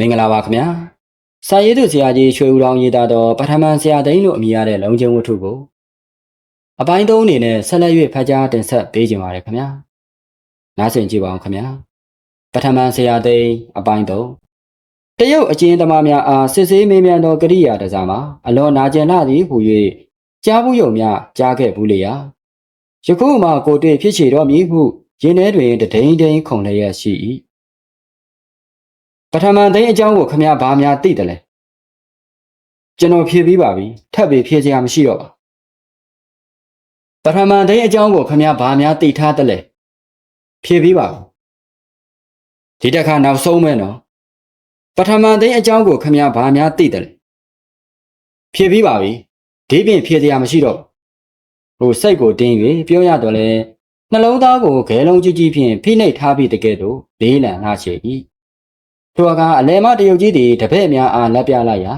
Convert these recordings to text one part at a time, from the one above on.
မင်္ဂလာပါခင်ဗျာစာရေးသူဆရာကြီးရွှေဦးတော်ရေးသားသောပထမဆရာသိန်းလို့အမည်ရတဲ့လုံချင်းဝတ္ထုကိုအပိုင်းသုံးအနေနဲ့ဆက်လက်၍ဖတ်ကြားတင်ဆက်ပေးကြပါရခင်ဗျာနားဆင်ကြည့်ပါအောင်ခင်ဗျာပထမဆရာသိန်းအပိုင်းသုံးတရုတ်အကျဉ်းသမားများအားစစ်ဆေးမေးမြန်းသောကရိယာတစားမှာအလွန်နာကျင်လာသည်ဟူ၍ကြားဘူးယုံများကြားခဲ့ဘူးလေရာယခုမှကိုတွေ့ဖြစ်ချေတော်မူဟုရင်းထဲတွင်တဒိန်ဒိန်ခုန်လျက်ရှိ၏ ပထမသိန်းအကြောင်းကိုခမည်းဘာများသိတယ်လဲကျွန်တော်ဖြေပြီးပါပြီထပ်ပြီးဖြေစရာမရှိတော့ပါပထမသိန်းအကြောင်းကိုခမည်းဘာများသိထားတယ်လဲဖြေပြီးပါပြီဒီတစ်ခါနောက်ဆုံးမယ်နော်ပထမသိန်းအကြောင်းကိုခမည်းဘာများသိတယ်လဲဖြေပြီးပါပြီဒီပြင်ဖြေစရာမရှိတော့ဟိုစိတ်ကိုတင်း၍ပြောရတော့လဲနှလုံးသားကိုခဲလုံးကြီးကြီးဖြင့်ဖိနှိပ်ထားပြီးတကယ်တော့လေးလံနှချေ၏ ထိုအခါအလဲမတရုတ်ကြီးသည်တပည့်များအားလက်ပြလိုက်ရာ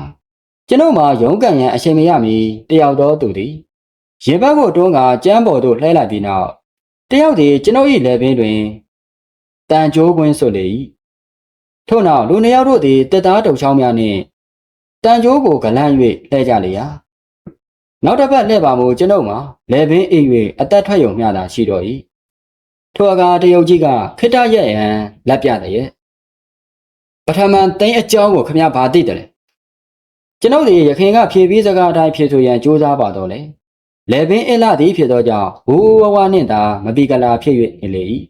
ကျွန်ုပ်မှာရုံးကန်ရန်အချိန်မရမီတယောက်တော့သူသည်ရင်ဘတ်ကိုတွန်းကကြမ်းပေါ်သို့လှဲလိုက်ပြီးနောက်တယောက်သည်ကျွန်ုပ်၏လက်ပင်တွင်တန်ကြိုးကွင်းဆွလေ၏ထို့နောက်လူနှစ်ယောက်တို့သည်တက်သားတုံချောင်းများနှင့်တန်ကြိုးကိုဂလန့်၍လှဲကြလေရာနောက်တစ်ပတ်လှဲ့ပါမို့ကျွန်ုပ်မှာလက်ပင်အိပ်၍အသက်ထွက်ယုံမျှသာရှိတော့၏ထိုအခါတရုတ်ကြီးကခိတ္တရက်ရန်လက်ပြတဲ့ရဲ့ ပထမသိန်းအကြောင်းကိုခမဘာသိတယ်လဲကျွန်ုပ်ဒီရခင်ကဖြည့်ပြီးစကားအတိုင်းဖြည့်ဆိုရန်ကြိုးစားပါတော့လေလေပင်အလသည်ဖြစ်သောကြောင့်ဘူဝဝနှင့်သာမပီကလာဖြစ်၍နေလေ၏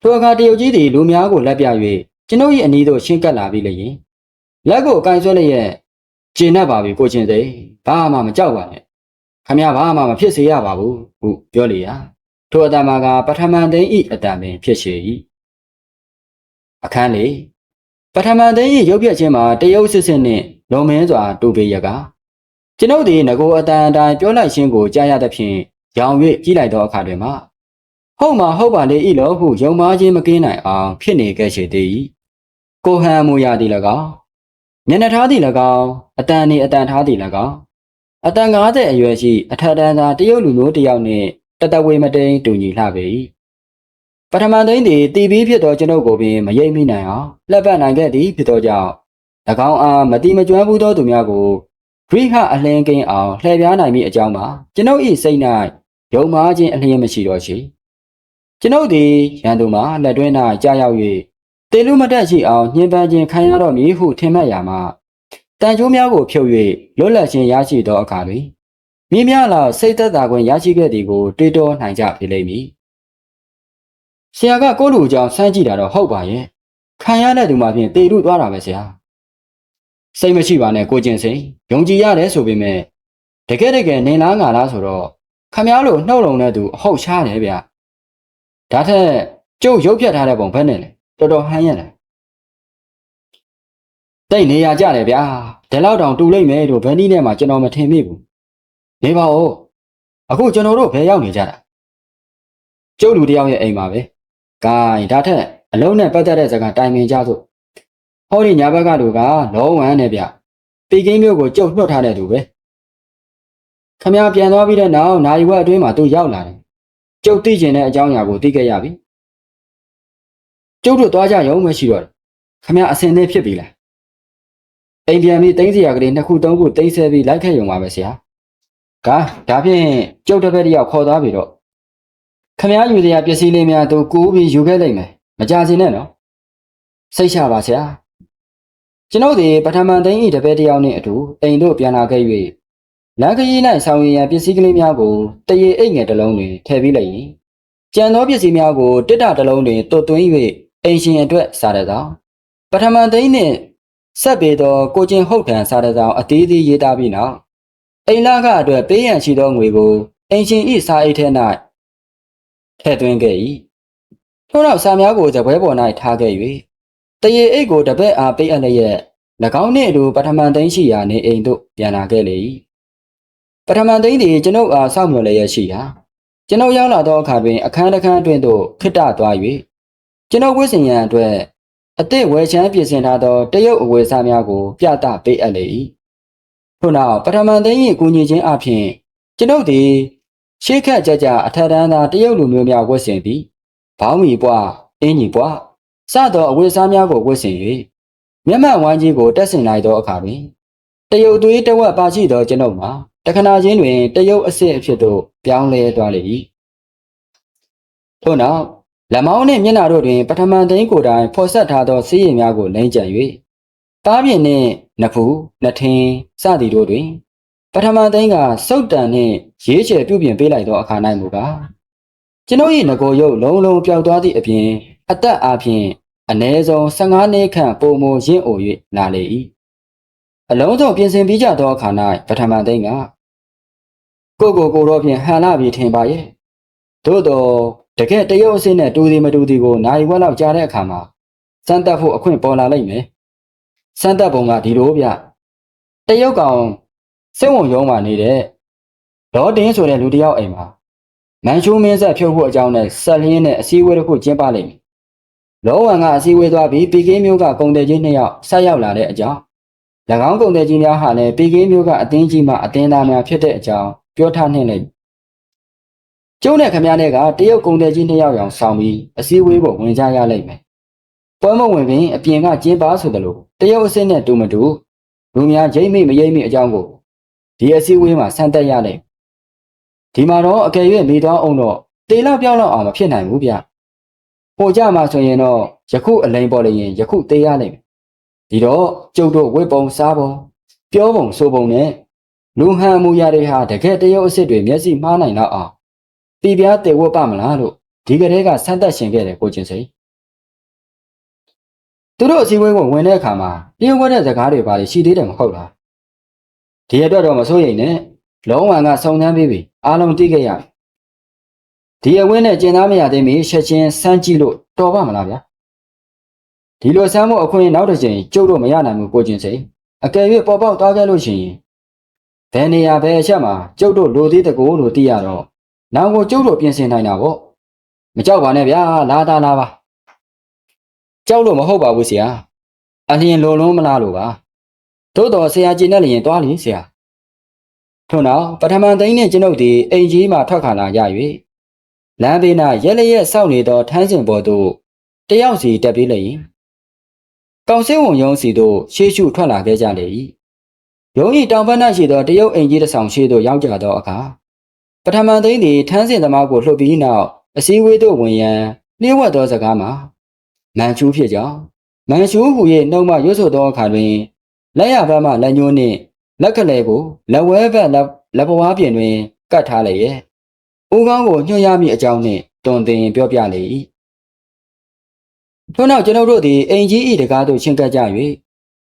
ထိုအခါတရုတ်ကြီးသည်လူများကိုလက်ပြ၍ကျွန်ုပ်၏အနီးသို့ရှင်းကပ်လာပြီးလျင်လက်ကိုအကင်ဆွဲလျက်ကျင်납ပါပြီကိုချင်းစိဘာမှမကြောက်ပါနဲ့ခမဘာမှမဖြစ်စေရပါဘူးဟုပြောလေရာထိုအတမကပထမသိန်းဤအတံပင်ဖြစ်ရှိ၏အခန်းလေး ပထမသိန်း၏ရုပ်ပြခြင်းမှာတရုတ်စစ်စစ်နှင့်လုံမင်းစွာတူပေရကကျွန်ုပ်သည်ငကိုအတန်အတိုင်းပြောလိုက်ခြင်းကိုကြားရသဖြင့်ရောင်၍ကြည့်လိုက်သောအခါတွင်မှဟုတ်မှာဟုတ်ပါလေဤလို့ဟုယုံမားခြင်းမကင်းနိုင်အောင်ဖြစ်နေခဲ့ရှိသည်ကိုဟန်မူရသည်၎င်းမျက်နှာထားသည်၎င်းအတန်နေအတန်ထားသည်၎င်းအတန်90အရွယ်ရှိအထက်တန်းသားတရုတ်လူမျိုးတစ်ယောက်နှင့်တတဝေမတိန်တူညီလှပေ၏ ပထမသိန်းသည်တီးပြီးဖြစ်သောကျွန်ုပ်ကိုပင်မရိပ်မိနိုင်အောင်လက်ပတ်နိုင်ခဲ့သည်ဖြစ်သောကြောင့်၎င်းအားမတိမကျွမ်းဘူးသောသူများကိုဂရိဟအလင်းကင်းအောင်လှည့်ပြားနိုင်မိအကြောင်းမှာကျွန်ုပ်၏စိတ်၌ယုံမားခြင်းအလျင်းမရှိတော့ရှိကျွန်ုပ်သည်ရန်သူမှာလက်တွင်း၌ကြာရောက်၍တေလူမတက်ရှိအောင်ညှဉ်းပန်းခြင်းခံရတော့မည်ဟုထင်မှတ်ရာမှာတန်ကြိုးများကိုဖြုတ်၍လွတ်လပ်ခြင်းရရှိသောအခါတွင်မြင်းများလောက်စိတ်သက်သာခွင့်ရရှိခဲ့သည်ကိုတွေးတောနိုင်ကြဖြစ်လိမ့်မည် ဆရာကကိုလူအကြောင်းစမ်းကြည့်တာတော့ဟုတ်ပါရဲ့ခံရတဲ့သူမှဖြင့်တေလူသွားတာပဲဆရာစိတ်မရှိပါနဲ့ကိုကျင်စိန်ယုံကြည်ရတယ်ဆိုပေမဲ့တကယ်တကယ်နေလားငါလားဆိုတော့ခမားလို့နှုတ်လုံတဲ့သူအဟုတ်ရှားတယ်ဗျဒါထက်ကျုပ်ရုပ်ဖြတ်ထားတဲ့ပုံဘက်နဲ့လေတော်တော်ဟမ်းရတယ်တိတ်နေရကြတယ်ဗျာဒီလောက်တောင်တူလိမ့်မယ်လို့ဗန်ဒီနဲ့မှကျွန်တော်မထင်မိဘူးနေပါဦးအခုကျွန်တော်တို့ဘယ်ရောက်နေကြတာကျုပ်လူတယောက်ရဲ့အိမ်ပါပဲ ဂိုင်းဒါထက်အလုံးနဲ့ပတ်သက်တဲ့စကားတိုင်ပင်ကြစို့ဟောဒီညာဘက်ကလူကလောဝမ်းနဲ့ဗျပေကင်းမျိုးကိုကျုပ်နှုတ်ထားတဲ့သူပဲခမရပြန်သွားပြီးတဲ့နောက်နိုင်ဝက်အတွင်းမှာသူရောက်လာတယ်ကျုပ်သိကျင်တဲ့အကြောင်းအရာကိုသိခဲ့ရပြီကျုပ်တို့သွားကြရုံမရှိတော့ခမရအစင်သေးဖြစ်ပြီလားအိမ်ပြန်ပြီးတင်းစရာကလေးနှစ်ခုသုံးခုတင်းဆဲပြီးလိုက်ခဲ့ရုံပါပဲဆရာကဒါဖြင့်ကျုပ်တစ်ဖက်တယောက်ခေါ်သွားပြီတော့ ခမရယူစရာပစ္စည်းလေးများသူကူပြီးယူခဲ့လိုက်မယ်မကြစီနဲ့နော်စိတ်ချပါဆရာကျွန်ုပ်ဒီပထမသိန်းဤတပည့်တယောက်နှင့်အတူအိမ်တို့ပြန်လာခဲ့၍လမ်းခရီး၌ဆောင်ရည်ရန်ပစ္စည်းကလေးများကိုတရေအိတ်ငယ်တစ်လုံးတွင်ထည့်ပြီးလိုက်ရင်ကြံသောပစ္စည်းများကိုတစ်တာတစ်လုံးတွင်တွတ်သွင်း၍အိမ်ရှင်အတွက်စားရသောပထမသိန်းနှင့်ဆက်ပေသောကိုချင်းဟုတ်ထံစားတဲ့ဆောင်အသေးသေးရေးသားပြီးနောက်အိမ်လာကအတွက်ပေးရန်ရှိသောငွေကိုအိမ်ရှင်ဤစားအိတ်ထဲ၌ ထည့်သွင်းခဲ့၏ထို့နောက်စာများကိုဇပွဲပေါ်၌ထားခဲ့၍တရေအိတ်ကိုတပည့်အားပေးအပ်လျက်၎င်းနှင့်အတူပထမသိန်းရှိရာနေအိမ်သို့ပြန်လာခဲ့လေ၏ပထမသိန်းသည်ကျွန်ုပ်အားစောင့်မျှော်လျက်ရှိရာကျွန်ုပ်ရောက်လာသောအခါတွင်အခန်းတစ်ခန်းအတွင်းသို့ခိတ္တသွား၍ကျွန်ုပ်ဝိစင်ရန်အတွက်အသည့်ဝယ်ချမ်းပြင်ဆင်ထားသောတရုတ်အဝယ်စားများကို ပြသပေးအပ်လေ၏ထို့နောက်ပထမသိန်း၏ကူညီခြင်းအပြင်ကျွန်ုပ်သည် ရှေးခက်ကြကြအထက်တန်းသာတရုတ်လူမျိုးများဝတ်ဆင်ပြီးဘောင်းမီပွားအင်းကြီးပွားစသောအဝတ်စားများကိုဝတ်ဆင်၍မျက်မှန်ဝိုင်းကြီးကိုတက်ဆင်လိုက်သောအခါတွင်တရုတ်သွေးတဝက်ပါရှိသောကျွန်ုပ်မှာတခဏချင်းတွင်တရုတ်အစစ်အဖြစ်သို့ပြောင်းလဲသွားလေ၏ထို့နောက်လက်မောင်းနှင့်မျက်နှာတို့တွင်ပထမသိန်းကိုယ်တိုင်ဖော်ဆက်ထားသောစီးရင်များကိုလိမ့်ကျန်၍ပါးပြင်နှင့်နဖူးနှထင်းစသည်တို့တွင် ပထမသိန်းကစုတ်တန်နှင့်ရေးချယ်ပြုပြင်ပေးလိုက်သောအခါ၌မူကားကျွန်ုပ်၏ငကိုရုပ်လုံးလုံးပျောက်သွားသည့်အပြင်အသက်အားဖြင့်အ ਨੇ ဆုံး15နှစ်ခန့်ပုံမရင့်အို၍လာလေ၏အလုံးစုံပြင်ဆင်ပြီးကြသောအခါ၌ပထမသိန်းကကိုကိုကိုတော့ဖြင့်ဟန်လာပြီးထင်ပါရဲ့သို့တော့တကယ်တရုတ်အစစ်နဲ့တူသည်မတူသည်ကိုနိုင်ဝက်လောက်ကြားတဲ့အခါမှာစမ်းတက်ဖို့အခွင့်ပေါ်လာလိမ့်မယ်စမ်းတက်ပုံကဒီလိုဗျတရုတ်ကောင် စိတ်ဝင်ရုံးမှနေတဲ့ဒေါ်တင်းဆိုတဲ့လူတစ်ယောက်အိမ်မှာမန်ချူးမင်းဆက်ဖြုတ်ဖို့အကြောင်းနဲ့ဆက်လင်းနဲ့အစည်းအဝေးတစ်ခုကျင်းပလိမ့်မယ်လောဝံကအစည်းအဝေးသွားပြီးပီကင်းမျိုးကကုံတယ်ကြီးနှစ်ယောက်ဆက်ရောက်လာတဲ့အကြောင်း၎င်းကုံတယ်ကြီးများဟာလည်းပီကင်းမျိုးကအတင်းကြီးမှအတင်းသားများဖြစ်တဲ့အကြောင်းပြောထားနှင့်လေကျုံးတဲ့ခမည်းနဲ့ကတရုတ်ကုံတယ်ကြီးနှစ်ယောက်ရောင်ဆောင်ပြီးအစည်းအဝေးကိုဝင်ကြရလိမ့်မယ်ပွဲမဝင်ပင်အပြင်ကကျင်းပါဆိုသလိုတရုတ်အစစ်နဲ့တူမတူလူများရိမ့်မိမရိမ့်မိအကြောင်းကို ဒီအစည်းအဝေးမှာဆန်းသက်ရလိမ့်ဒီမှာတော့အကယ်၍မိသွားအောင်တော့တေလောက်ပြောင်းလောက်အောင်မဖြစ်နိုင်ဘူးဗျဟိုကြမှာဆိုရင်တော့ယခုအလိန်ပေါ်လေရင်ယခုတေးရလိမ့်မယ်ဒီတော့ကျုပ်တို့ဝိပုံစားပုံပြောပုံဆိုပုံနဲ့လူဟန်မူရတွေဟာတကယ်တရုတ်အစ်စ်တွေမျက်စိမှားနိုင်တော့အောင်ပြည်ပြားတေဝတ်ပါမလားလို့ဒီကလေးကဆန်းသက်ရှင်ခဲ့တယ်ကိုချင်းစိန်သူတို့အစည်းအဝေးကိုဝင်တဲ့အခါမှာတရုတ်ဝတ်တဲ့စကားတွေပါလေရှိသေးတယ်မဟုတ်လား ဒီအတွက်တော့မစိုးရိမ်နဲ့လုံးဝကစုံစမ်းပြီးပြီအားလုံးသိခဲ့ရပြီဒီအဝင်းနဲ့ကျင်သားမရသေးမီချက်ချင်းစမ်းကြည့်လို့တော်ပါမလားဗျာဒီလိုစမ်းဖို့အခွင့်နောက်တစ်ချိန်ကျုပ်တို့မရနိုင်ဘူးကိုချင်းစိန်အကယ်၍ပေါ်ပေါက်သွားခဲ့လို့ရှိရင်ဘယ်နေရာဘယ်အချက်မှာကျုပ်တို့လိုသေးတကူလို့သိရတော့နောင်ကိုကျုပ်တို့ပြင်ဆင်နိုင်တာပေါ့မကြောက်ပါနဲ့ဗျာလာတာလာပါကြောက်လို့မဟုတ်ပါဘူးဆရာအလျင်လိုလုံးမလားလို့ပါ သို့တော်ဆရာကြည်နဲ့လျင်တွားလင်ဆရာထို့နောက်ပထမသိန်းနှင့်ကျွန်ုပ်သည်အိမ်ကြီးမှထွက်ခါလာရ၍လမ်းဘေး၌ရက်လျက်စောင့်နေသောထန်းစင်ပေါ်သို့တယောက်စီတက်ပြေးလျင်ကောင်စင်းဝန်ယုံစီသို့ရှေ့ရှုထွက်လာခဲ့ကြလေ၏ရုံးဤတောင်ဘက်၌ရှိသောတရုတ်အိမ်ကြီးတစ်ဆောင်ရှိသို့ရောက်ကြသောအခါပထမသိန်းသည်ထန်းစင်သမားကိုလှုပ်ပြီးနောက်အစည်းအဝေးသို့ဝင်ရန်နှိဝက်သောစကားမှာမန်ချူးဖြစ်ကြောင်းမန်ချူးဟူ၍နှုတ်မှရွတ်ဆိုသောအခါတွင် လက်ရဘက်မှလက်ညှိုးနှင့်လက်ကလေးကိုလက်ဝဲဘက်လက်လက်ပွားပြင်တွင်ကတ်ထားလေရဲ့ဦးကောင်းကိုညှို့ရမည့်အကြောင်းနှင့်တွင်တင်ပြောပြလေ၏ထို့နောက်ကျွန်ုပ်တို့သည်အိမ်ကြီး၏တကားသို့ချင်းကပ်ကြ၍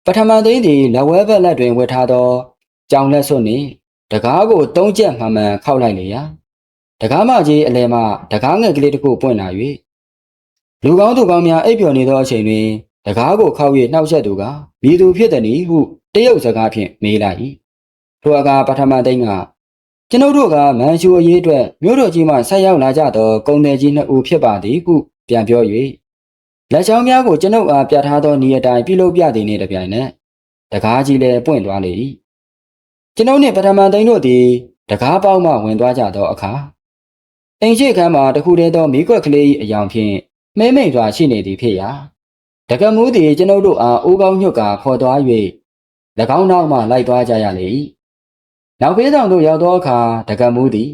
ပထမသိန်းသည်လက်ဝဲဘက်လက်တွင်ဝတ်ထားသောကြောင်လက်စွပ်နှင့်တကားကိုသုံးချက်မှန်မှန်ခောက်လိုက်လေရာတကားမကြီးအလဲမှတကားငယ်ကလေးတစ်ခုပွင့်လာ၍လူကောင်းသူကောင်းများအိပ်ပျော်နေသောအချိန်တွင် တကားကိုခောက်၍နှောက်ရက်သူကမိသူဖြစ်သည်နည်းဟုတရုတ်စကားဖြင့်မေးလိုက်၏ထိုအခါပထမသိန်းကကျွန်ုပ်တို့ကမန်ရှူအရေးအတွက်မြို့တော်ကြီးမှဆက်ရောက်လာကြသောကုံတယ်ကြီးနှစ်ဦးဖြစ်ပါသည်ဟုပြန်ပြော၍လက်ချောင်းများကိုကျွန်ုပ်အားပြထားသောဤအတိုင်းပြုလုပ်ပြသည်နှင့်တပြိုင်နက်တကားကြီးလည်းပွင့်သွားလေ၏ကျွန်ုပ်နှင့်ပထမသိန်းတို့သည်တကားပေါက်မှဝင်သွားကြသောအခါအိမ်ရှိခန်းမှာတခုတည်းသောမိကွက်ကလေး၏အယောင်ဖြင့်မဲမိန်စွာရှိနေသည်ဖြစ်ရာ တကမူးသည်ကျွန်ုပ်တို့အားအိုးကောင်းညွတ်ကာခေါ်သွား၍၎င်းနောက်မှလိုက်သွားကြရလေ၏နောက်ဖေးဆောင်သို့ရောက်သောအခါတကမူးသည်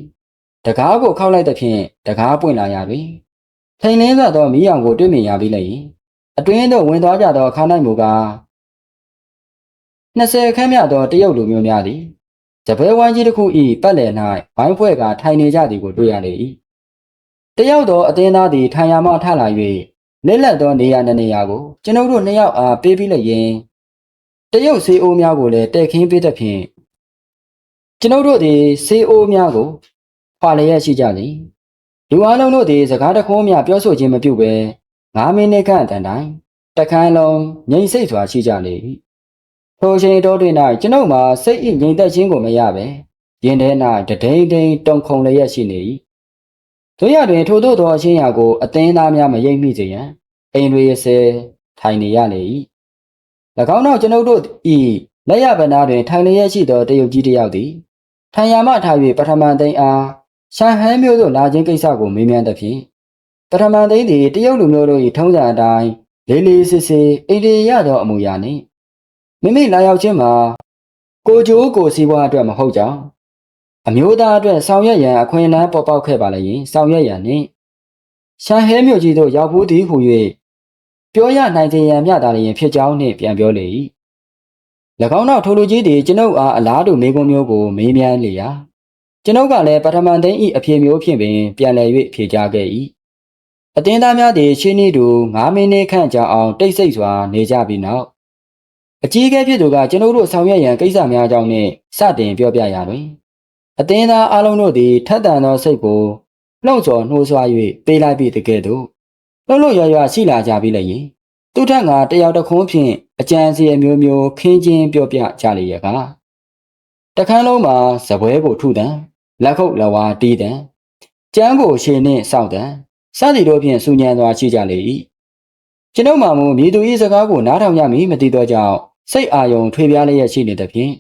တကားကိုခောက်လိုက်သဖြင့်တကားပွင့်လာရပြီထိန်လင်းစွာသောမီးရောင်ကိုတွေ့မြင်ရပြီးလျင်အတွင်းသို့ဝင်သွားကြသောအခါ၌မူကား20ခန်းမြသောတရုတ်လူမျိုးများသည်တပွဲဝိုင်းကြီးတစ်ခု၏ပတ်လည်၌ဝိုင်းဖွဲ့ကထိုင်နေကြသည်ကိုတွေ့ရလေ၏တယောက်သောအသင်းသားသည်ထိုင်ရမှထလာ၍ လက်လက်သောနေရာနှစ်နေရာကိုကျွန်ုပ်တို့နှစ်ယောက်အားပေးပြီးလျင်တရုတ်ဆေးအိုးများကိုလည်းတဲ့ခင်းပေးတဲ့ဖြင့်ကျွန်ုပ်တို့သည်ဆေးအိုးများကိုခွာလျက်ရှိကြသည်လူအလုံးတို့သည်စကားတခုံးများပြောဆိုခြင်းမပြုဘဲ9မိနစ်ခန့်အတန်တိုင်းတခန်းလုံးငြိမ်စိတ်စွာရှိကြလေ၏ထိုအချိန်တော်တွင်၌ကျွန်ုပ်မှာစိတ်၏ငြိမ်သက်ခြင်းကိုမရပဲရင်ထဲ၌တဒိန်ဒိန်တုန်ခုန်လျက်ရှိနေ၏ တို့ရတွင်ထို့သောသောအချင်းရာကိုအသင်းသားများမရိပ်မိစေရန်အိမ်တွေရစဲထိုင်နေရလေ၏၎င်းနောက်ကျွန်ုပ်တို့ဤလက်ရဗနာတွင်ထိုင်လျက်ရှိသောတရုတ်ကြီးတစ်ယောက်သည်ထိုင်ရမှထား၍ပထမသိန်းအားရှန်ဟန်မျိုးသို့လာခြင်းကိစ္စကိုမေးမြန်းသဖြင့်ပထမသိန်းသည်တရုတ်လူမျိုးတို့၏ထုံးစံအတိုင်းလေးလေးစစ်စစ်အိမ်ရီရသောအမူအရာနှင့်မိမိလာရောက်ခြင်းမှာကိုကြိုးကိုစီးပွားအတွက်မဟုတ်ကြောင်း အမျိုးသားအတွက်ဆောင်ရွက်ရန်အခွင့်အလမ်းပေါ်ပေါက်ခဲ့ပါလျင်ဆောင်ရွက်ရန်နှင့်ရှန်ဟဲမြို့ကြီးသို့ရောက်ဘူးသည်ဟု၍ပြောရနိုင်ခြင်းရန်မျှတာလျင်ဖြစ်ကြောင်းနှင့်ပြန်ပြောလေ၏၎င်းနောက်ထိုလူကြီးသည်ကျွန်ုပ်အားအလားတူမေးခွန်းမျိုးကိုမေးမြန်းလေရာကျွန်ုပ်ကလည်းပထမသိန်းဤအဖြေမျိုးဖြင့်ပင်ပြန်လည်၍ဖြေကြားခဲ့၏အတင်းသားများသည်ရှင်းနေသူ9မိနစ်ခန့်ကြာအောင်တိတ်ဆိတ်စွာနေကြပြီးနောက်အကြီးအကဲဖြစ်သူကကျွန်ုပ်တို့ဆောင်ရွက်ရန်ကိစ္စများအကြောင်းနှင့်စတင်ပြောပြရာတွင် အသင်းသားအလုံးတို့သည်ထက်တန်သောစိတ်ကိုလှုံ့ဆော်နှိုးဆွား၍ပေးလိုက်ပြီးတကယ်သို့လှုပ်လှုပ်ရွရွရှိလာကြပြီလေရင်သူထက်ကတယောက်တစ်ခွန်းဖြင့်အကြံစီအမျိုးမျိုးခင်းချင်းပြောပြကြလေရကတခန်းလုံးမှာဇပွဲကိုထုတံလက်ခုပ်လက်ဝါးတီးတံကျမ်းကိုရှည်နှင့်စောက်တံစသည်တို့ဖြင့်စူညံသွားရှိကြလေ၏ကျွန်ုပ်မှမူမြေသူ၏စကားကိုနားထောင်ရမည်မသိသောကြောင့်စိတ်အာယုံထွေပြားလျက်ရှိနေသဖြင့်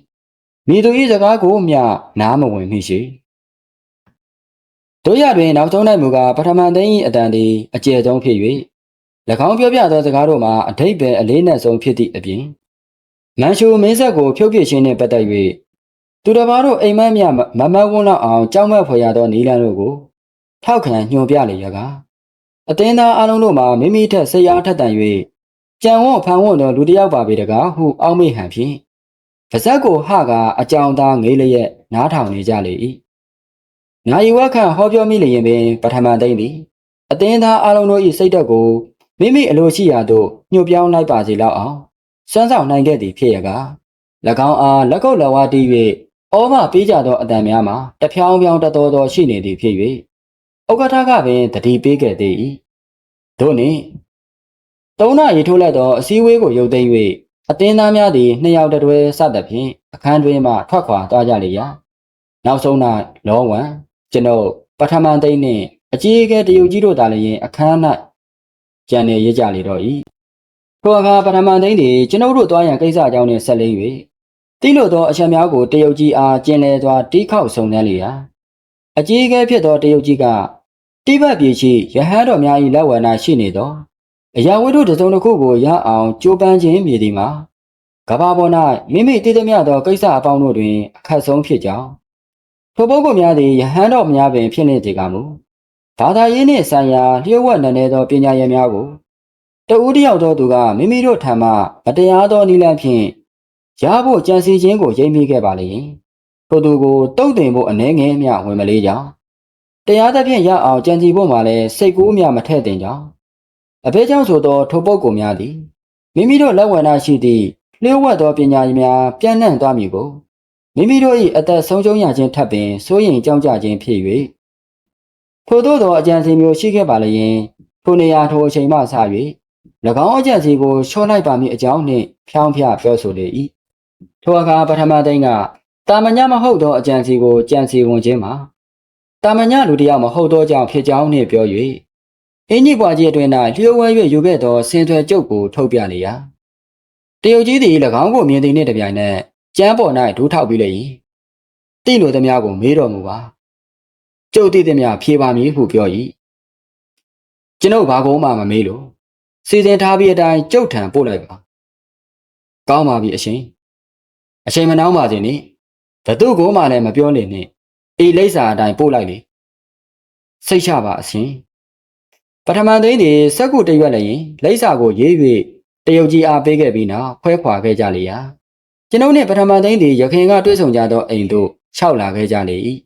မိသူဤစကားကိုမျှနားမဝင်မိရှိတို့ရတွင်နောက်ဆုံး၌မူကားပထမသိန်း၏အတန်သည်အကျယ်ဆုံးဖြစ်၍၎င်းပြောပြသောစကားတို့မှာအထိပ္ပယ်အလေးနက်ဆုံးဖြစ်သည့်အပြင်မန်ရှူမင်းဆက်ကိုဖြုတ်ပြခြင်းနှင့်ပတ်သက်၍သူတစ်ပါးတို့အိမ်မက်မြမမဝန်းလောက်အောင်ကြောက်မက်ဖွယ်ရသောနီလန်တို့ကိုထောက်ခံညွှန်ပြလေရကအသင်းသားအလုံးတို့မှာမိမိထက်စိတ်အားထက်သန်၍ကြံဝတ်ဖန်ဝတ်သောလူတစ်ယောက်ပါပေတကားဟုအောက်မေ့ဟန်ဖြင့် ပါဇက်ကိုဟကအကြောင်သားငေးလျက်နားထောင်နေကြလေ၏။နာယီဝက်ခန့်ဟောပြောမိလျင်ပင်ပထမသိမ့်သည်အသင်းသားအလုံးတို့၏စိတ်ဓာတ်ကိုမိမိအလိုရှိရာသို့ညှို့ပြောင်းလိုက်ပါစေလောက်အောင်စွမ်းဆောင်နိုင်ခဲ့သည်ဖြစ်ရက၎င်းအားလက်ကုပ်လက်ဝါးတီး၍ဩမပေးကြသောအတန်များမှာတဖြောင်းဖြောင်းတတော်တော်ရှိနေသည်ဖြစ်၍ဥက္ကဋ္ဌကပင်တတိပေးခဲ့သေး၏တို့နှင့်သုံးနာရီထိုးလိုက်သောအစည်းအဝေးကိုရုပ်သိမ်း၍ အသင်းသားများသည်နှစ်ယောက်တည်းတွဲစသဖြင့်အခန်းတွင်မှထွက်ခွာသွားကြလေရာနောက်ဆုံး၌လောဝံကျွန်ုပ်ပထမသိန်းနှင့်အကြီးအကဲတရုတ်ကြီးတို့သာလျှင်အခန်း၌ကြံနေရကြလေတော့၏ထိုအခါပထမသိန်းသည်ကျွန်ုပ်တို့သွားရန်ကိစ္စအကြောင်းနှင့်ဆက်လင်း၍တိလို့သောအချက်များကိုတရုတ်ကြီးအားကျင်လည်စွာတီးခေါက်ဆုံနှန်းလေရာအကြီးအကဲဖြစ်သောတရုတ်ကြီးကတိဘတ်ပြည်ရှိရဟန်းတော်များ၏လက်ဝါနာရှိနေသော အရာဝတ္ထုတစ်စုံတစ်ခုကိုရအောင်ကြိုးပမ်းခြင်းမြည်သည်မှာကဘာပေါ်၌မိမိတည်သည်မြသောကိစ္စအပေါင်းတို့တွင်အခက်ဆုံးဖြစ်ကြောင်းထိုပုဂ္ဂိုလ်များသည်ယဟန်တော်များပင်ဖြစ်နေစေကမူဘာသာရေးနှင့်ဆိုင်ရာလျှို့ဝှက်နည်းနည်းသောပညာရည်များကိုတဦးတယောက်သောသူကမိမိတို့ထံမှမတရားသောနိလန့်ဖြင့်ရဖို့ကြံစီခြင်းကိုရိပ်မိခဲ့ပါလေ။ထိုသူကိုတုတ်တင်ဖို့အနှဲငယ်မျှဝင်မလေးကြောင်းတရားသဖြင့်ရအောင်ကြံစီဖို့မှလည်းစိတ်ကူးမျှမထည့်တင်ကြောင်း အဘဲကြောင့်ဆိုသောထိုပုဂ္ဂိုလ်များသည်မိမိတို့လက်ဝယ်နာရှိသည့်လျှို့ဝှက်သောပညာရည်များပြန့်နှံ့သွားမည်ကိုမိမိတို့၏အသက်ဆုံးရှုံးရခြင်းထပ်ပင်စိုးရိမ်ကြောက်ကြခြင်းဖြစ်၍ထို့သောသောအကြံစီမျိုးရှိခဲ့ပါလျင်ထိုနေရာထိုအချိန်မှစ၍၎င်းအကြံစီကိုချော့လိုက်ပါမည်အကြောင်းနှင့်ဖြောင်းဖျပြောဆိုလေ၏ထိုအခါပထမသိန်းကတာမညမဟုတ်သောအကြံစီကိုကြံစီဝင်ခြင်းမှာတာမညလူတစ်ယောက်မဟုတ်သောကြောင့်ဖြစ်ကြောင်းနှင့်ပြော၍ အင်းကြီးပွားကြီးအတွင်၌လျှို့ဝဲ၍ယူခဲ့သောဆင်သွယ်ကျုပ်ကိုထုတ်ပြလေရာတရုတ်ကြီးသည်၎င်းကိုမြင်သည်နှင့်တပြိုင်နက်ကျမ်းပေါ်၌ဒူးထောက်ပြီးလေ၏တိလိုသမျှကိုမေးတော်မူပါကျုပ်တိသမျှဖြေပါမည်ဟုပြော၏ကျွန်ုပ်ဘာကုန်းမှမမေးလို့စီစဉ်ထားပြီးအတိုင်းကျုပ်ထံပို့လိုက်ပါကောင်းပါပြီအရှင်အချိန်မနှောင်းပါစေနှင့်ဘသူကိုမှလည်းမပြောနေနဲ့အေးလိမ့်စာအတိုင်းပို့လိုက်လေစိတ်ချပါအရှင် ပထမသိန်းသည်စက်ကူတရွက်လည်းရင်လိမ့်စာကိုရေး၍တရုတ်ကြီးအားပေးခဲ့ပြီးနောက်ခွဲခွာခဲ့ကြလေရာကျွန်ုပ်နှင့်ပထမသိန်းသည်ရခင်ကတွေ့ဆုံကြသောအိမ်သို့လျှောက်လာခဲ့ကြလေ၏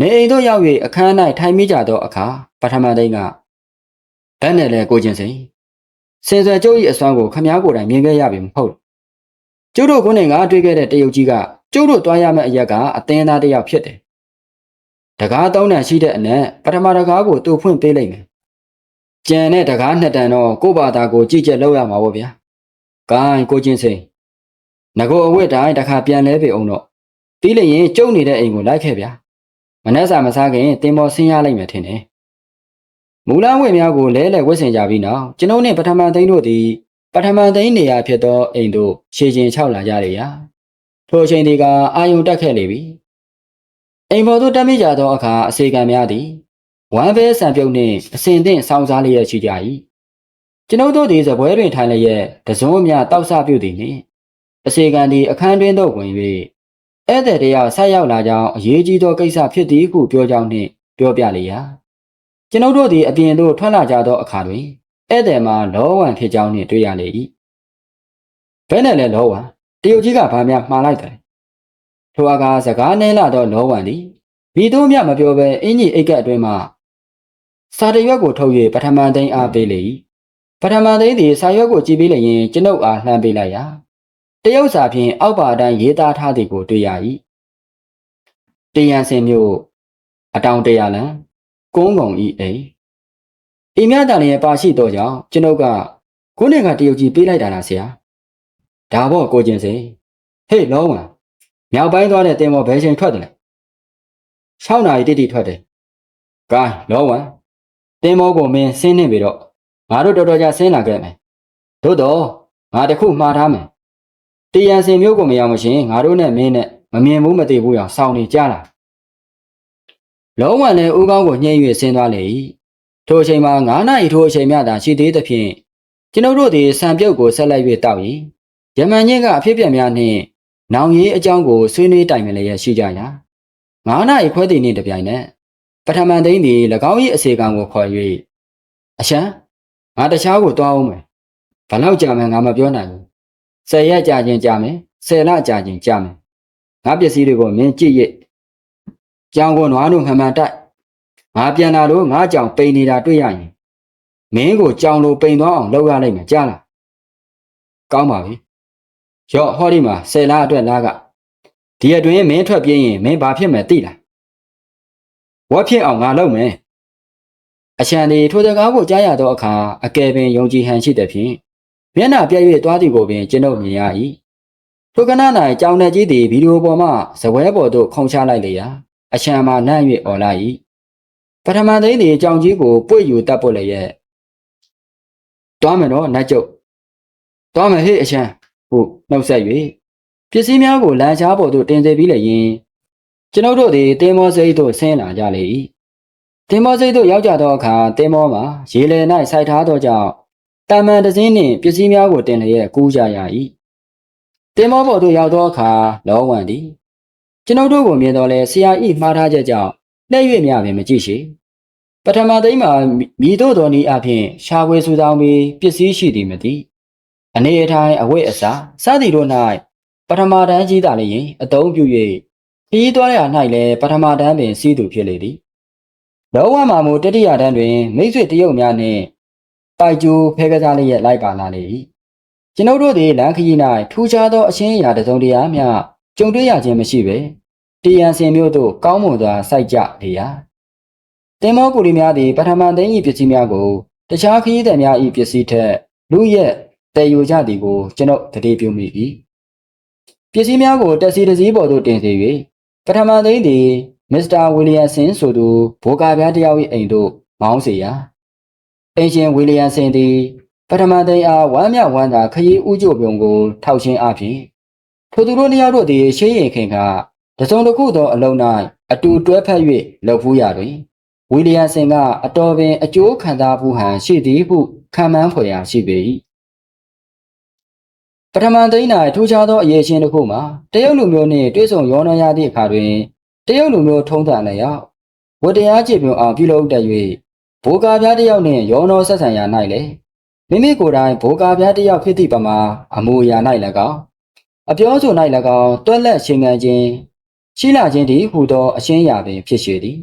နေအိမ်သို့ရောက်၍အခန်း၌ထိုင်မိကြသောအခါပထမသိန်းကဘယ်နဲ့လဲကိုချင်းစိန်စင်စွယ်ကျုပ်၏အစွမ်းကိုခမားကိုယ်တိုင်မြင်ခဲ့ရပြီမဟုတ်ကျုပ်တို့ကိုနဲ့ငါတွေ့ခဲ့တဲ့တရုတ်ကြီးကကျုပ်တို့တွားရမယ့်အရက်ကအသင်းသားတစ်ယောက်ဖြစ်တယ်တကားသုံးတန်ရှိတဲ့အနက်ပထမတကားကိုသူ့ဖွင့်ပေးလိုက်မယ် ကြံတဲ့တကားနှစ်တန်တော့ကို့ဘာသာကိုကြည့်ချက်လောက်ရမှာပေါ့ဗျာ။ကိုင်းကိုချင်းစိန်ငကိုအဝတ်တိုင်းတစ်ခါပြန်လဲပေအောင်တော့ပြီးလျင်ကျုံနေတဲ့အိမ်ကိုလိုက်ခဲ့ဗျာ။မနှက်စာမစားခင်တင်မော်ဆင်းရလိုက်မယ်ထင်တယ်။မူလဝိများကိုလဲလဲဝတ်ဆင်ကြပြီးနောက်ကျွန်ုပ်နှင့်ပထမသိန်းတို့သည်ပထမသိန်းနေရာဖြစ်သောအိမ်သို့ခြေချင်းချောက်လာကြလေရာ။ထိုအချိန်ဒီကအာယုံတက်ခဲ့လေပြီ။အိမ်ပေါ်သို့တက်မိကြသောအခါအစေကံများသည် ဝမ်းပဲဆံပြုတ်နှင့်အစင်သင့်ဆောင်းစားလျက်ရှိကြ၏ကျွန်ုပ်တို့သည်စပွဲတွင်ထိုင်လျက်တစုံအများတောက်ဆပြုသည်နှင့်အစီကံသည်အခန်းတွင်သို့ဝင်၍ဧည့်သည်တယောက်ဆက်ရောက်လာကြောင်းအရေးကြီးသောကိစ္စဖြစ်သည်ဟုပြောကြောင်းနှင့်ပြောပြလေရာကျွန်ုပ်တို့သည်အပြင်သို့ထွက်လာကြသောအခါတွင်ဧည့်သည်မှာလောဝံဖြစ်ကြောင်းနှင့်တွေ့ရလေ၏ဘယ်နဲ့လဲလောဝံတရုတ်ကြီးကဘာများမှားလိုက်တယ်ထိုအခါစကားနှဲလာသောလောဝံသည်မိတို့မြမပြောဘဲအင်းကြီးအိတ်ကပ်အတွင်းမှ စာတရွက်ကိုထုတ်၍ပထမသိန်းအားပေးလေ၏ပထမသိန်းသည်စာရွက်ကိုကြည့်ပြီးလျင်ကျွန်ုပ်အားလှမ်းပေးလိုက်ရာတရုတ်စာဖြင့်အောက်ပါအတိုင်းရေးသားထားသည်ကိုတွေ့ရ၏တရန်စင်မျိုးအတောင်တရာလံကုန်းကုံဤအိမ်အိမ်မြတာလည်းပါရှိတော့ကြောင့်ကျွန်ုပ်ကကိုနေကတရုတ်ကြီးပေးလိုက်တာလားဆရာဒါပေါ့ကိုကျင်စိန်ဟေ့လောဝံမြောက်ပိုင်းသွားတဲ့တင်မောဘယ်ချိန်ထွက်တယ်လဲ6နာရီတိတိထွက်တယ်ကဲလောဝံ တင်မောကိုမင်းဆင်းနေပြီတော့ငါတို့တော်တော်ကြာဆင်းလာခဲ့မယ်သို့တော့ငါတခုမှားထားမယ်တရန်စင်မျိုးကိုမရောက်မရှင်ငါတို့နဲ့မင်းနဲ့မမြင်ဘူးမသိဘူးအောင်စောင်းနေကြလားလုံးဝလည်းဦးကောင်းကိုညှိ၍ဆင်းသွားလေ၏ထိုအချိန်မှာ9နာရီထိုအချိန်မြတာရှိသေးသဖြင့်ကျွန်ုပ်တို့သည်စံပြုတ်ကိုဆက်လက်၍တောက်၏ယမန်ညင်းကအဖြစ်ပြက်များနှင့်နောင်ရေးအကြောင်းကိုဆွေးနွေးတိုင်ပင်လျက်ရှိကြရာ9နာရီခွဲသည့်နေ့တစ်ပြိုင်နက် ပထမသိန်းသည်၎င်း၏အစီကံကိုခေါ်၍အရှမ်းငါတခြားကိုတွားအောင်မယ်ဘလောက်ကြာမယ်ငါမပြောနိုင်ဘူးဆယ်ရက်ကြာခြင်းကြာမယ်ဆယ်လကြာခြင်းကြာမယ်ငါပစ္စည်းတွေကိုမင်းကြည့်ရကြောင်ကိုနွားတို့မှန်မှန်တိုက်ငါပြန်လာလို့ငါကြောင်ပိန်နေတာတွေ့ရရင်မင်းကိုကြောင်လိုပိန်သွားအောင်လုပ်ရလိုက်မယ်ကြားလားကောင်းပါပြီရော့ဟောဒီမှာဆယ်လအတွက်လားကဒီအတွင်းမင်းထွက်ပြေးရင်မင်းဘာဖြစ်မယ်သိလား ဝတ်ဖြစ်အောင်ငါလုပ်မယ်အချန်ဒီထိုစကားကိုကြားရသောအခါအကယ်ပင်ယုံကြည်ဟန်ရှိသည်ဖြင့်မျက်နှာပြည့်၍သွားသည်ကိုပင်ကျွန်ုပ်မြင်ရ၏ထိုကန၌ကြောင်တဲ့ကြီးသည်ဗီဒီယိုပေါ်မှဇပွဲပေါ်သို့ခုန်ချလိုက်လေရာအချန်မှာနှံ့၍អော်လိုက်၏ပထမသိန်းသည်ကြောင်ကြီးကိုပွေ့ယူတတ်ပုတ်လည်းရဲ့တွားမယ်တော့နတ်ကျုပ်တွားမယ်ဟေ့အချန်ဟုနှုတ်ဆက်၍ပစ္စည်းများကိုလမ်းချားပေါ်သို့တင်စေပြီးလည်းရင် ကျွန်ုပ်တို့သည်တင်းမောစိတ်သို့ဆင်းလာကြလေ၏တင်မောစိတ်သို့ရောက်ကြသောအခါတင်မောမှာရေလယ်၌စိုက်ထားသောကြောင့်တာမန်တစင်းနှင့်ပစ္စည်းများကိုတင်လျက်ကူးကြရ၏တင်မောပေါ်သို့ရောက်သောအခါလောဝံသည်ကျွန်ုပ်တို့ကိုမြင်တော်လဲဆရာဤမှားထားချက်ကြောင့်လက်၍မြပင်မကြည့်ရှိပထမသိမ်းမှာမိတို့တော်ဤအဖြစ်ရှားဝဲဆူဆောင်ပြီးပစ္စည်းရှိသည်မသိအနေအထိုင်အဝိအစာစသည်တို့၌ပထမတန်းကြီးသာလျင်အတုံးပြု၍ ခီးသွားရ၌လည်းပထမတန်းပင်စီးသူဖြစ်လေသည်လောဝမှာမူတတိယတန်းတွင် မိတ်ဆွေတရုတ်များနှင့်ပိုက်ကျိုးဖဲကစားလျက်လိုက်ပါလာလေ၏ကျွန်ုပ်တို့သည်လမ်းခရီး၌ထူးခြားသောအရှင်းအရာတစုံတရာမျှကြုံတွေ့ရခြင်းမရှိပဲတရန်စင်မျိုးတို့ကောင်းမွန်စွာစိုက်ကြလေရာတင်မောကူလီများသည်ပထမသိန်း၏ပစ္စည်းများကိုတခြားခရီးသည်များ၏ပစ္စည်းထက်လူရက်တည်ယူကြသည်ကိုကျွန်ုပ်တတိပြုမိ၏ပစ္စည်းများကိုတက်စီတစ်စီးပေါ်သို့တင်စေ၍ ပထမသိန်းသည်မစ္စတာဝီလျံဆင်ဆိုသူဘိုကာပြားတယောက်၏အိမ်သို့မောင်းစေရာအင်ရှင်ဝီလျံဆင်သည်ပထမသိန်းအားဝမ်းမြဝမ်းသာခရီးဥကြိုပြုံကိုထောက်ချင်းအဖြစ်ထိုသူတို့နှစ်ယောက်တို့သည်ရှေးရင်ခင်ကတစုံတစ်ခုသောအလုံး၌အတူတွဲဖက်၍လှုပ်ဖူးရတွင်ဝီလျံဆင်ကအတော်ပင်အကျိုးခံစားမှုဟန်ရှိသည်ဟုခံမှန်းဖွယ်ရာရှိပေ၏ ပထမသိန်း၌ထူးခြားသောအရေးချင်းတစ်ခုမှာတရုတ်လူမျိုးနှင့်တွဲဆုံရောနှောရသည့်အခါတွင်တရုတ်လူမျိုးထုံးတန်လည်းရောက်ဝတ္တရားကြည်ပြုံအောင်ပြုလုပ်တတ်၍ဘိုးကားပြားတစ်ယောက်နှင့်ရောနှောဆက်ဆံရာ၌လည်းမိမိကိုယ်တိုင်ဘိုးကားပြားတစ်ယောက်ဖြစ်သည့်ပမာအမူအရာ၌၎င်းအပြောဆို၌၎င်းတွက်လက်ရှင်ခံခြင်းရှိလာခြင်းသည်ဟူသောအရှင်းအရာပင်ဖြစ်ရှိသည်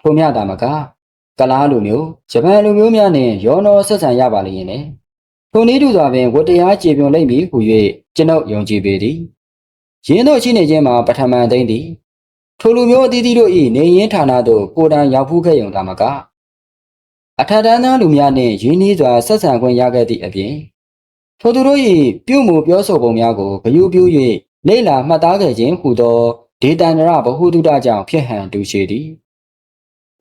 ထိုမြတာမကကလားလူမျိုးဂျပန်လူမျိုးများနှင့်ရောနှောဆက်ဆံရပါလျင်လည်း ထိုနည်းတူစွာပင်ဝတ္တရားကြည်ပြုံလိမ့်မည်ဟူ၍ကျွန်ုပ်ယုံကြည်ပေသည်ရင်းတို့ရှိနေခြင်းမှာပထမသိမ့်သည်ထိုလူမျိုးအသီးသီးတို့၏နေရင်ဌာနသို့ကိုယ်တိုင်ရောက်ဖူးခဲ့ရုံသာမကအထက်တန်းသားလူများနှင့်ရင်းနှီးစွာဆက်ဆံခွင့်ရခဲ့သည့်အပြင်ထိုသူတို့၏ပြုမှုပြောဆိုပုံများကိုဂရုပြု၍လေ့လာမှတ်သားခဲ့ခြင်းဟူသောဒေတန္တရဗဟုသုတကြောင့်ဖြစ်ဟန်တူရှိသည်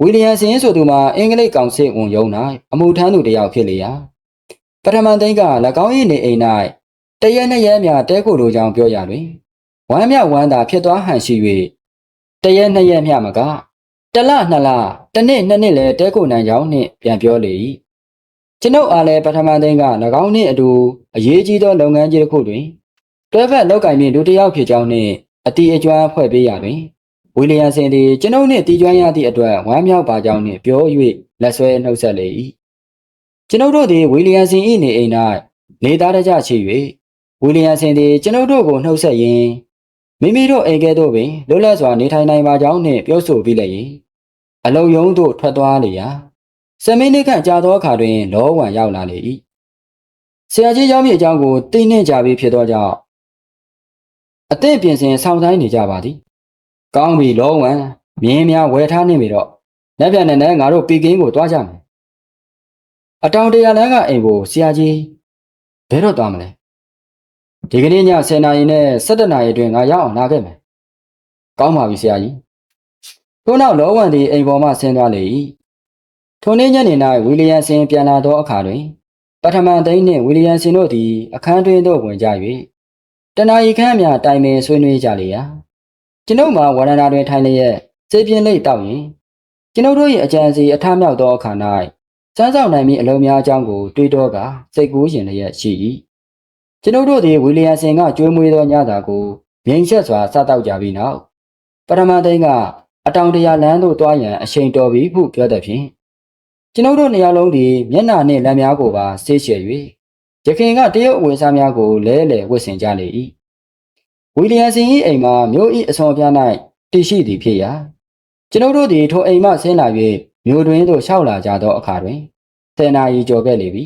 ဝီလျံစင်ဆိုသူမှာအင်္ဂလိပ်ကောင်စစ်ဝန်ယုံ၌အမှုထမ်းသူတစ်ယောက်ဖြစ်လေရာ ပထမသိန်းက၎င်း၏နေအိမ်၌တရက်နှစ်ရက်များတဲခိုလိုကြောင်းပြောရတွင်ဝမ်းမြဝမ်းသာဖြစ်သွားဟန်ရှိ၍တရက်နှစ်ရက်မျှမကတလနှစ်လတနှစ်နှစ်နှစ်လဲတဲကိုနိုင်ကြောင်းနှင့်ပြန်ပြောလေ၏ကျွန်ုပ်အားလည်းပထမသိန်းက၎င်းနှင့်အတူအရေးကြီးသောလုပ်ငန်းကြီးတစ်ခုတွင်တွဲဖက်လုပ်ကင်မည့်လူတစ်ယောက်ဖြစ်ကြောင်းနှင့်အတီအကျွမ်းဖွဲ့ပေးရတွင်ဝီလီယံစင်သည်ကျွန်ုပ်နှင့်တီးကျွမ်းရသည့်အတွက်ဝမ်းမြောက်ပါကြောင်းနှင့်ပြော၍လက်ဆွဲနှုတ်ဆက်လေ၏ ကျွန်ုပ်တို့သည်ဝီလီယံစင်၏နေအိမ်၌နေသားတကြချ၍ဝီလီယံစင်သည်ကျွန်ုပ်တို့ကိုနှုတ်ဆက်ရင်းမိမိတို့အိမ်ကဲ့သို့ပင်လွတ်လပ်စွာနေထိုင်နိုင်ပါကြောင်းနှင့်ပြောဆိုပြီးလျင်အလုံယုံသို့ထွက်သွားလေရာဆယ်မိနစ်ခန့်ကြာသောအခါတွင်လောဝံရောက်လာလေ၏ဆရာကြီးရောက်မည့်အကြောင်းကိုသိနှင့်ကြပြီးဖြစ်သောကြောင့်အသင့်ပြင်ဆင်ဆောင်ဆိုင်နေကြပါသည်ကောင်းပြီလောဝံမြင်းများဝယ်ထားနေပြီတော့လက်ပြန်နဲ့ငါတို့ပီကင်းကိုတွားကြမယ် အတောင်တရာလမ်းကအိမ်ကိုဆရာကြီးဘယ်တော့သွားမလဲဒီကနေ့ည10နာရီနဲ့17နာရီအတွင်းငါရောက်အောင်လာခဲ့မယ်ကောင်းပါပြီဆရာကြီးထို့နောက်လောဝံသည်အိမ်ပေါ်မှဆင်းသွားလေ၏ထိုနေ့ညနေ၌ဝီလီယံစင်ပြန်လာသောအခါတွင် ပထမသိန်းနှင့်ဝီလီယံစင်တို့သည်အခန်းတွင်သို့ဝင်ကြ၍တနာရီခန့်များတိုင်ပင်ဆွေးနွေးကြလေရာကျွန်ုပ်မှာဝရဏာတွင်ထိုင်လျက်စေပြင်းလိတ်တောက်ရင်ကျွန်ုပ်တို့၏အကြံစီအထမြောက်သောအခါ၌ စမ်းဆောင်နိုင်မည့်အလုံးများအကြောင်းကိုတွေးတောကစိတ်ကူးရင်လျက်ရှိ၏ကျွန်ုပ်တို့သည်ဝီလီယံစင်ကကြွေးမွေးသောညသာကိုမြိန်ဆက်စွာစားတောက်ကြပြီးနောက်ပထမသိန်းကအတောင်တရာလမ်းသို့တွားရန်အချိန်တော်ပြီဟုပြောသည်ဖြင့်ကျွန်ုပ်တို့နေရာလုံးသည်မျက်နှာနှင့်လက်များကိုပါဆေးရှယ်၍ရခင်ကတရုတ်အဝယ်စားများကိုလဲလှယ်ဝတ်ဆင်ကြလေ၏ဝီလီယံစင်၏အိမ်မှာမြို့၏အစော်ပြား၌တည်ရှိသည်ဖြစ်ရာကျွန်ုပ်တို့သည်ထိုအိမ်မှဆင်းလာ၍ မြို့တွင်သို့ရှောက်လာကြသောအခါတွင်ဆယ်နာရီကျော်ခဲ့လေပြီ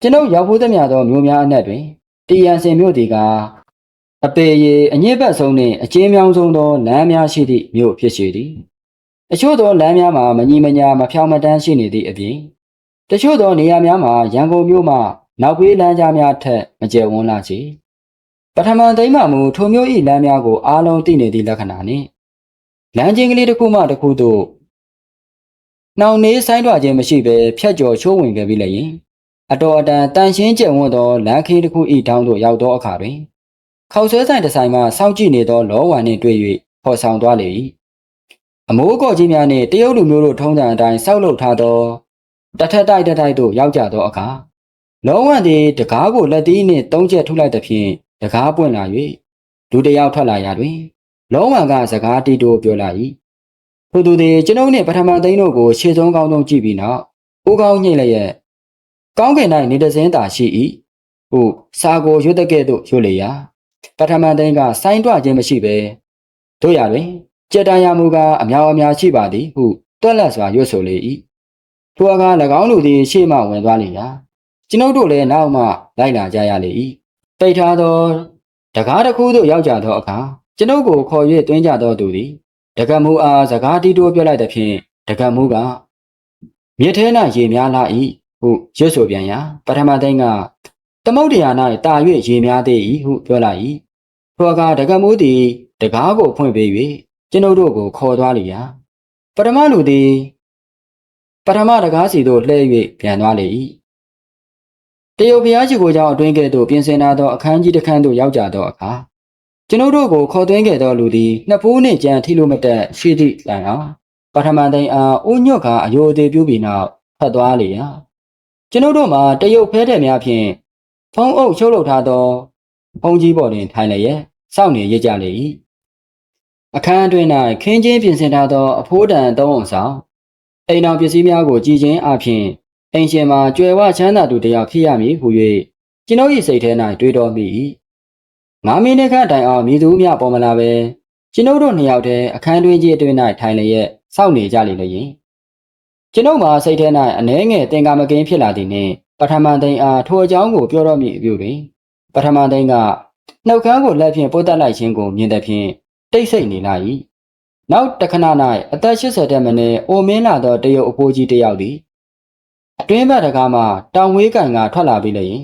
ကျွန်ုပ်ရောက်ဖို့သမျှသောမြို့များအနက်တွင်တီယန်စင်မြို့သည်ကအပေရီအညစ်ပတ်ဆုံးနှင့်အကျဉ်းမြောင်းဆုံးသောလမ်းများရှိသည့်မြို့ဖြစ်ရှိသည်အချို့သောလမ်းများမှာမညီမညာမဖြောင်မတန်းရှိနေသည့်အပြင်တချို့သောနေရာများမှာရန်ကုန်မြို့မှနောက်ပေးလမ်းကြားများထက်မကျယ်ဝန်းလာချေပထမသိမ်းမှမူထိုမျိုး၏လမ်းများကိုအားလုံးသိနေသည့်လက္ခဏာနှင့်လမ်းချင်းကလေးတစ်ခုမှတစ်ခုသို့ နှောင်နေဆိုင်တွခြင်းမရှိဘဲဖြတ်ကျော်ချိုးဝင်ခဲ့ပြီးလျင်အတော်အတန်တန်ရှင်းကျယ်ဝန်းသောလမ်းခင်းတစ်ခု၏တောင်းသို့ရောက်သောအခါတွင်ခောက်ဆွဲဆိုင်တစ်ဆိုင်မှစောင့်ကြည့်နေသောလောဝါနှင့်တွေ့၍ဖော်ဆောင်သွားလေ၏အမိုးကော်ကြီးများနှင့်တရုတ်လူမျိုးတို့ထုံးစံအတိုင်းစောက်လုပ်ထားသောတထက်တိုက်တတိုက်သို့ရောက်ကြသောအခါလောဝါသည်တကားကိုလက်သီးနှင့်သုံးချက်ထုတ်လိုက်သဖြင့်တကားပွင့်လာ၍လူတစ်ယောက်ထွက်လာရာတွင် လောဝါကစကားတီတိုပြောလာ၏ ထို့သူသည်ကျွန်ုပ်နှင့်ပထမသိန်းတို့ကိုရှေ့ဆုံးကောင်းဆုံးကြည့်ပြီးနောက်ဦးကောင်းညှိလျက်ကောင်းကင်၌နေတစင်းသာရှိ၏ဟုစာကိုရွတ်တဲ့ကဲ့သို့ရွတ်လေရာပထမသိန်းကစိုင်းတွခြင်းမရှိဘဲတို့ရတွင်ကြက်တန်ရမူကားအများအများရှိပါသည်ဟုတွက်လက်စွာရွတ်ဆိုလေ၏ထိုအခါ၎င်းတို့သည်ရှေ့မှဝင်သွားလေရာကျွန်ုပ်တို့လည်းနောက်မှလိုက်လာကြရလေ၏ပိတ်ထားသောတကားတစ်ခုသို့ရောက်ကြသောအခါကျွန်ုပ်ကိုခေါ်၍တွင်းကြသောသူသည် တကတ်မူအားစကားတီးတိုးပြလိုက်သဖြင့်တကတ်မူကမြစ်ထဲ၌ရေများလာ၏ဟုရွတ်ဆိုပြန်ရာပထမသိန်းကသမုတ်တရား၌တာ၍ရေများသေး၏ဟုပြောလိုက်၏ထိုအခါတကတ်မူသည်တကားကိုဖွင့်ပေး၍ကျွန်ုပ်တို့ကိုခေါ်သွားလေရာပထမလူသည်ပထမတကားစီသို့လှည့်၍ပြန်သွားလေ၏တရုတ်ဘုရားရှိခိုးကြောင့်အတွင်းကဲ့သို့ပြင်ဆင်ထားသောအခန်းကြီးတစ်ခန်းသို့ရောက်ကြသောအခါ ကျွန်ုပ်တို့ကိုခေါ်သွင်းခဲ့သောလူသည်နှစ်ဖိုးနှင့်ကြံထိလိုမတက်ရှိသည့်တိုင်အောင်ပထမသိန်းအားဦးညွတ်ကအယိုအသေးပြုပြီးနောက်ဖတ်သွားလေရာကျွန်ုပ်တို့မှာတရုတ်ဖဲတဲ့များဖြင့်ဖုံးအုပ်ချုပ်လုပ်ထားသောဖုံးကြီးပေါ်တွင်ထိုင်လျက်စောင့်နေရကြလေ၏အခန်းအတွင်း၌ခင်းချင်းပြင်ဆင်ထားသောအဖိုးတန်သုံးအောင်ဆောင်အိမ်တော်ပစ္စည်းများကိုကြည်ချင်းအပြင်အိမ်ရှင်မှာကြွယ်ဝချမ်းသာသူတစ်ယောက်ဖြစ်ရမည်ဟု၍ကျွန်ုပ်၏စိတ်ထဲ၌တွေးတော်မိ၏ ငါးမိနစ်ခန့်တိုင်အောင်မြည်သူမြပေါ်မလာပဲကျွန်ုပ်တို့နှစ်ယောက်တည်းအခန်းတွင်းကြီးအတွင်း၌ထိုင်လျက်စောင့်နေကြလေလျင်ကျွန်ုပ်မှာစိတ်ထဲ၌အနှဲငယ်တင်ကာမကင်းဖြစ်လာသည်နှင့်ပထမသိန်းအားထိုအကြောင်းကိုပြောတော့မိအပြုတွင်ပထမသိန်းကနှုတ်ခမ်းကိုလက်ဖြင့်ပို့တက်လိုက်ခြင်းကိုမြင်သည်ဖြင့်တိတ်ဆိတ်နေလာ၏နောက်တခဏ၌အသက်80တက်မင်းအိုမင်းလာသောတရုတ်အဖိုးကြီးတစ်ယောက်သည်အတွင်းဘက်တကားမှတောင်ဝေးကန်ကထွက်လာပြီးလျင်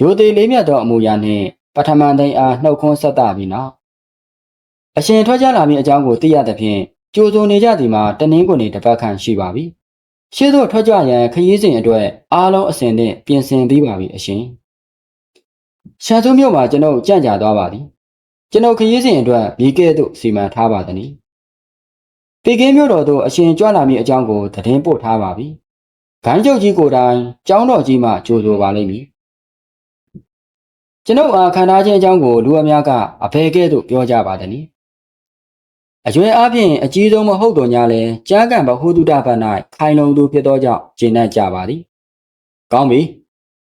ရိုသေလေးမြတ်သောအမူအရာနှင့် ပထမသိန်းအားနှုတ်ခွန်းဆက်တာပြီးနောက်အရှင်ထွက်ကြလာမည့်အကြောင်းကိုသိရသဖြင့်ကြိုးစုံနေကြသည်မှာတနင်းကိုနေတစ်ပတ်ခန့်ရှိပါပြီရှေ့သို့ထွက်ကြရန်ခရီးစဉ်အတွက်အားလုံးအစဉ်နဲ့ပြင်ဆင်ပြီးပါပြီအရှင်ရှန်သူမြို့မှာကျွန်ုပ်ကြံ့ကြာသွားပါသည်ကျွန်ုပ်ခရီးစဉ်အတွက်မိကဲ့သို့စီမံထားပါသည်။ပေကင်းမြို့တော်သို့အရှင်ကြွလာမည့်အကြောင်းကိုသတင်းပို့ထားပါပြီ။ဂိုင်းချုပ်ကြီးကိုယ်တိုင်ကျောင်းတော်ကြီးမှကြိုဆိုပါလိမ့်မည် ကျွန်ုပ်အားခံထားခြင်းအကြောင်းကိုလူအများကအဘယ်ကဲ့သို့ပြောကြပါသနည်းအကျွဲအပြင်အကြီးဆုံးမဟုတ်တော်ညာလဲကြားကံဘဟုတုတဘတ်၌ခိုင်လုံသူဖြစ်သောကြောင့်ကျင့်တတ်ကြပါသည်ကောင်းပြီ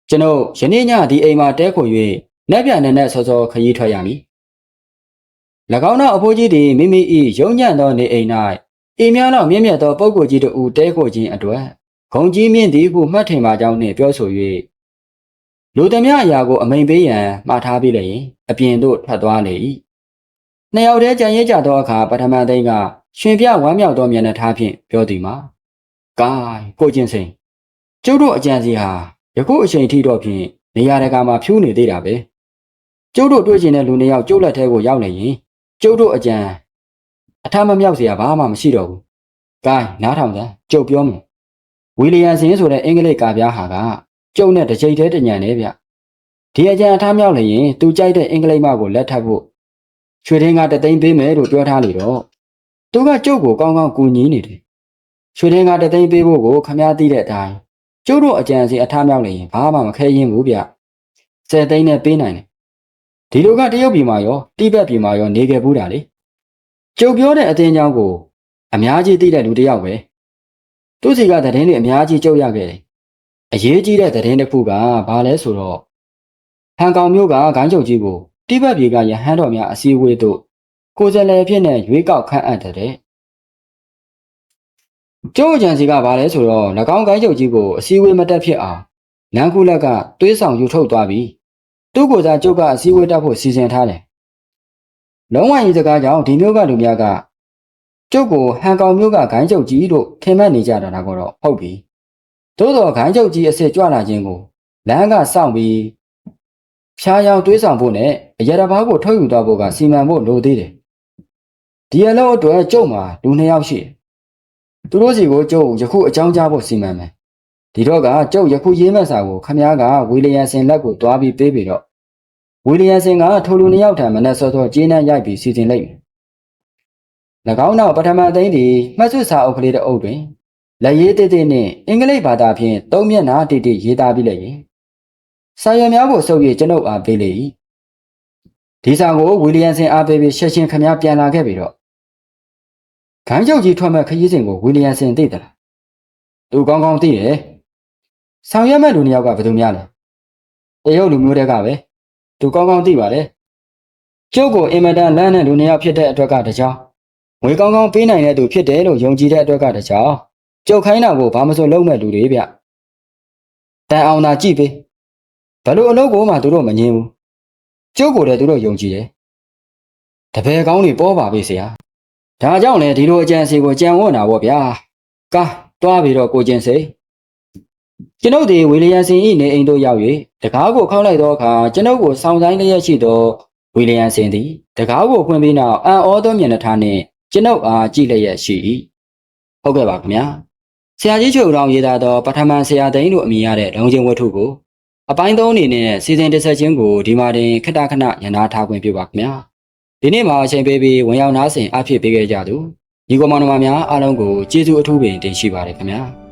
ကျွန်ုပ်ယနေ့ညဒီအိမ်မှာတဲခို၍လက်ပြနဲ့နဲ့စောစောခရီးထွက်ရမည်၎င်းသောအဖိုးကြီးသည်မိမိ၏ရုံညံ့သောနေအိမ်၌အိမ်များသောမြင့်မြတ်သောပုဂ္ဂိုလ်ကြီးတို့ဦးတဲခိုခြင်းအတွက်ဂုံကြီးမြင့်သည်ဟုမှတ်ထင်ပါကြောင်းနှင့်ပြောဆို၍ လူသမျှအရာကိုအမိန်ပေးရန်မှားထားပြီးလျင်အပြင်သို့ထွက်သွားလေ၏နှစ်ယောက်တည်းကြံရစ်ကြသောအခါပထမသိန်းကရှင်ပြဝမ်းမြောက်သောမျက်နှာထားဖြင့်ပြောသည်မှာ။ကားကိုချင်းစိန်ကျုပ်တို့အကြံစီဟာယခုအချိန်ထိတော့ဖြင့်နေရာတကာမှာဖြူးနေသေးတာပဲ။ကျုပ်တို့တွေ့ကျင်တဲ့လူနှစ်ယောက်ကျုပ်လက်ထဲကိုရောက်နေရင်ကျုပ်တို့အကြံအထမမြောက်เสียဘာမှမရှိတော့ဘူး။ကားနားထောင်စမ်းကျုပ်ပြောမယ်။ဝီလီယံစင်ဆိုတဲ့အင်္ဂလိပ်ကာပြားဟာက ကျုပ်နဲ့တစ်ချိန်တည်းတညံနေဗျ။ဒီအကြံအထမြောက်နေရင်သူကြိုက်တဲ့အင်္ဂလိပ်မကိုလက်ထပ်ဖို့ရွှေထင်းကတသိန်းပေးမယ်လို့ပြောထားလေတော့သူကကျုပ်ကိုကောင်းကောင်းကူညီနေတယ်ရွှေထင်းကတသိန်းပေးဖို့ကိုခမားသိတဲ့အတိုင်းကျုပ်တို့အကြံစီအထားမြောက်နေရင်ဘာမှမခဲရင်ဘူးဗျဆယ်သိန်းနဲ့ပေးနိုင်တယ်ဒီလိုကတရုတ်ပြည်မှာရောတိဘက်ပြည်မှာရောနေခဲ့ဘူးတာလေကျုပ်ပြောတဲ့အတင်းချောင်းကို အများကြီးသိတဲ့လူတစ်ယောက်ပဲသူစီကသတင်းတွေအများကြီးကြုတ်ရခဲ့တယ် အရေးကြီးတဲ့သတင်းတစ်ခုကဘာလဲဆိုတော့ဟန်ကောင်မြို့ကဂိုင်းချုပ်ကြီးကိုတိဘက်ပြည်ကရဟန်းတော်များအစည်းအဝေးသို့ကိုယ်စားလှယ်ဖြစ်နဲ့ရွေးကောက်ခန့်အပ်တဲ့ကျုပ်အကြံစီကဘာလဲဆိုတော့၎င်းကိုင်းချုပ်ကြီးကိုအစည်းအဝေးမတက်ဖြစ်အောင်လန်ကူလက်ကတွေးဆောင်ယူထုတ်သွားပြီးသူ့ကိုယ်စားကျုပ်ကအစည်းအဝေးတက်ဖို့စီစဉ်ထားတယ်လုံးဝကြီးစကားကြောင့်ဒီမျိုးကလူများကကျုပ်ကိုဟန်ကောင်မျိုးကဂိုင်းချုပ်ကြီးလို့ထင်မှတ်နေကြတာကတော့ဟုတ်ပြီ သို့တော်ဂိုင်းချုပ်ကြီးအစ်စ်ကြွလာခြင်းကိုလမ်းကစောင့်ပြီးဖျားယောင်တွေးဆောင်ဖို့နဲ့အရတဘာကိုထုတ်ယူသွားဖို့ကစီမံဖို့လိုသေးတယ်။ဒီအလုပ်အတွက်ကျုပ်မှာလူနှစ်ယောက်ရှိတယ်။သူတို့စီကိုကျုပ်ယခုအကြောင်းကြားဖို့စီမံမယ်။ဒီတော့ကကျုပ်ယခုရေးမဲ့စာကိုခမည်းကဝီလျံစင်လက်ကိုတွားပြီးပေးပြီးတော့ဝီလျံစင်ကထိုလူနှစ်ယောက်ထံမနဲ့စောစောကျေးနပ်ရိုက်ပြီးစီစဉ်လိုက်မယ်။၎င်းနောက်ပထမသိန်းဒီမှတ်စုစာအုပ်ကလေးတစ်အုပ်တွင် လက်ရေးသေးသေးနဲ့အင်္ဂလိပ်ဘာသာဖြင့်သုံးမျက်နှာတိတိရေးသားပြီးလိုက်ရင်စာရွက်များကိုစုပ်ရကျွန်ုပ်အားပေးလေ၏ဒီစာကိုဝီလျံစင်အားပေးပြီးရှက်ချင်းခမည်းပြန်လာခဲ့ပြီးတော့ခန်းချုပ်ကြီးထွက်မဲ့ခရီးစဉ်ကိုဝီလျံစင်သိတယ်လားသူကောင်းကောင်းသိတယ်ဆောင်ရွက်မဲ့လူနှစ်ယောက်ကဘယ်သူများလဲတရုတ်လူမျိုးတွေကပဲသူကောင်းကောင်းသိပါတယ်ကျုပ်ကိုအင်မတန်လမ်းတဲ့လူနှစ်ယောက်ဖြစ်တဲ့အတွက်ကတကြောင်ငွေကောင်းကောင်းပေးနိုင်တဲ့သူဖြစ်တယ်လို့ယုံကြည်တဲ့အတွက်ကတကြောင် ကျုပ်ခိုင်းတာကိုဘာမစိုးလုံးမဲ့လူတွေဗျတန်အောင်သာကြည့်ပေးဘလို့အလုပ်ကိုမှသူတို့မငင်းဘူးကျုပ်ကိုလည်းသူတို့ယုံကြည်တယ်တပည့်ကောင်းတွေပေါ်ပါပြီဆရာဒါကြောင့်လေဒီလိုအကြံစီကိုကြံဝတ်တာပေါ့ဗျာကားတွားပြီးတော့ကိုကျင်စိကျွန်ုပ်ဒီဝီလျံစင်၏နေအိမ်သို့ရောက်၍တကားကိုခောက်လိုက်သောအခါကျွန်ုပ်ကိုစောင်းဆိုင်လျက်ရှိသောဝီလျံစင်သည်တကားကိုဖွင့်ပြီးနောက်အံ့ဩသောမျက်နှာထားနှင့်ကျွန်ုပ်အားကြည့်လျက်ရှိ၏ဟုတ်ကဲ့ပါခင်ဗျာ ဆရာကြီးချုပ်တော်ရေးသားသောပထမဆရာသိန်းတို့အမည်ရတဲ့လုံချင်းဝတ္ထုကိုအပိုင်းသုံးအနေနဲ့စီစဉ်တစ်ဆက်ချင်းကိုဒီမှာတင်ခဏခဏရန်နာထားခွင့်ပြုပါခင်ဗျာဒီနေ့မှာအချိန်ပေးပြီးဝင်ရောက်နားဆင်အဖြစ်ပေးခဲ့ကြသူညီကောင်မောင်နှမများအားလုံးကိုကျေးဇူးအထူးပင်တင်ရှိပါတယ်ခင်ဗျာ